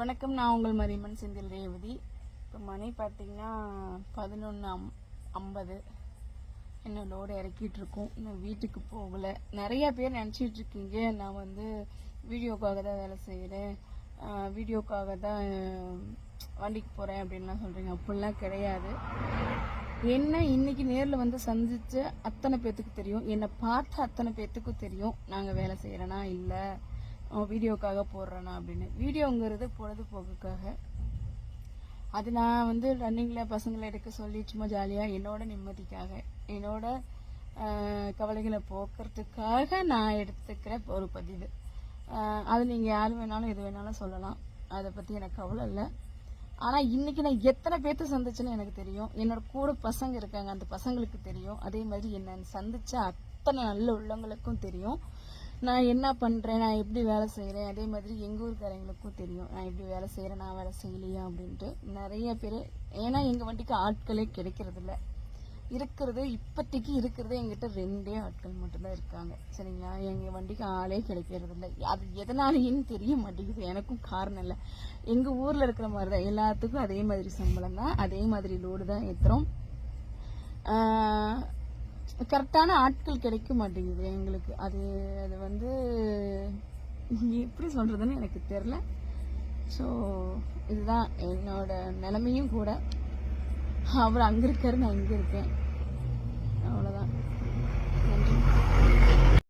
வணக்கம் நான் உங்கள் மரியம்மன் செந்தில் ரேவதி. இப்போ மணி பார்த்தீங்கன்னா பதினொன்று அம் ஐம்பது. இன்னும் லோடு இறக்கிட்டு இருக்கோம். இன்னும் வீட்டுக்கு போகல. நிறைய பேர் நினச்சிட்டு இருக்கீங்க. நான் வந்து வீடியோக்காக தான் வேலை செய்கிறேன் வீடியோக்காக தான் வண்டிக்கு போகிறேன் அப்படின்லாம் சொல்கிறீங்க அப்படிலாம் கிடையாது. என்ன இன்னைக்கு நேரில் வந்து சந்திச்ச அத்தனை பேர்த்துக்கு தெரியும். என்னை பார்த்த அத்தனை பேர்த்துக்கும் தெரியும். நாங்கள் வேலை செய்கிறேனா இல்லை? வீடியோக்காக போடுறேனா அப்படின்னு. வீடியோங்கிறது பொழுதுபோக்குக்காக. அது நான் வந்து ரன்னிங்கில் பசங்களை எடுக்க சொல்லி சும்மா ஜாலியாக என்னோட நிம்மதிக்காக என்னோட கவலைகளை போக்குறதுக்காக நான் எடுத்துக்கிற ஒரு பதிவு. அது நீங்கள் யார் வேணாலும் எது வேணாலும் சொல்லலாம். அதை பற்றி எனக்கு கவலை இல்லை. ஆனால் இன்னைக்கு நான் எத்தனை பேர்த்த சந்திச்சேன்னு எனக்கு தெரியும். என்னோட கூட பசங்க இருக்காங்க அந்த பசங்களுக்கு தெரியும். அதே மாதிரி என்னை சந்தித்த அத்தனை நல்ல உள்ளவங்களுக்கும் தெரியும். நான் என்ன பண்ணுறேன் நான் எப்படி வேலை செய்கிறேன் அதே மாதிரி எங்கள் ஊருக்காரங்களுக்கும் தெரியும். நான் எப்படி வேலை செய்கிறேன் நான் வேலை செய்யலையா? அப்படின்ட்டு நிறைய பேர் ஏன்னா எங்கள் வண்டிக்கு ஆட்களே கிடைக்கிறதில்ல. இருக்கிறது இப்போதைக்கு இருக்கிறது எங்கிட்ட ரெண்டே ஆட்கள் மட்டும்தான் இருக்காங்க. சரிங்களா? எங்கள் வண்டிக்கு ஆளே கிடைக்கிறது இல்லை அது எதனாலேன்னு தெரிய மாட்டேங்குது. எனக்கும் காரணம் இல்லை. எங்கள் ஊரில் இருக்கிற மாதிரி தான் எல்லாத்துக்கும் அதே மாதிரி சம்பளம் தான் அதே மாதிரி லோடு தான் ஏற்றுறோம் கரெக்டான ஆட்கள் கிடைக்க மாட்டேங்குது எங்களுக்கு. அது அது வந்து எப்படி சொல்கிறதுன்னு எனக்கு தெரில ஸோ இதுதான் என்னோட நிலைமையும் கூட. அவர் அங்கே இருக்காரு நான் இங்கே இருக்கேன்.